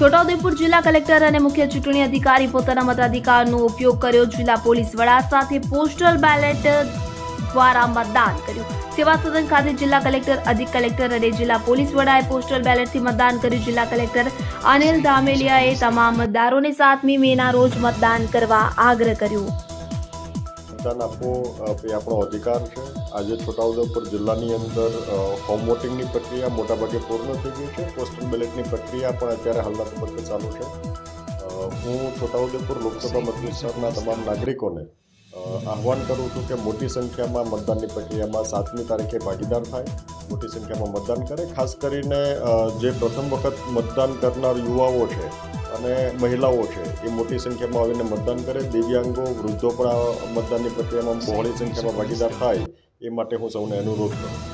છોટાઉદેપુર જિલ્લા કલેક્ટર અને મુખ્ય ચૂંટણી અધિકારી પોતાના મતાધિકારનો ઉપયોગ કર્યો. જિલ્લા પોલીસ વડા સાથે પોસ્ટલ બેલેટ દ્વારા મતદાન કર્યું. સેવા સદન ખાતે જિલ્લા કલેક્ટર, અધિક કલેક્ટર અને જિલ્લા પોલીસ વડાએ પોસ્ટલ બેલેટથી મતદાન કર્યું. જિલ્લા કલેક્ટર અનિલ ધામેલિયાએ તમામ મતદારોને સાતમી મેના રોજ મતદાન કરવા આગ્રહ કર્યો. મતદાન આપવો એ આપણો અધિકાર છે. આજે છોટાઉદેપુર જિલ્લાની અંદર હોમ વોટિંગની પ્રક્રિયા મોટાભાગે પૂર્ણ થઈ ગઈ છે. પોસ્ટલ બેલેટની પ્રક્રિયા પણ અત્યારે હાલના તબક્કે ચાલુ છે. હું છોટાઉદેપુર લોકસભા મતવિસ્તારના તમામ નાગરિકોને આહવાન કરું છું કે મોટી સંખ્યામાં મતદાનની પ્રક્રિયામાં સાતમી તારીખે ભાગીદાર થાય. મોટી સંખ્યામાં મતદાન કરે. ખાસ કરીને જે પ્રથમ વખત મતદાન કરનાર યુવાઓ છે અને મહિલાઓ છે, એ મોટી સંખ્યામાં આવીને મતદાન કરે. દિવ્યાંગો, વૃદ્ધો પણ મતદાનની પ્રક્રિયામાં બહોળી સંખ્યામાં ભાગીદાર થાય, એ માટે હું સૌને અનુરોધ કરું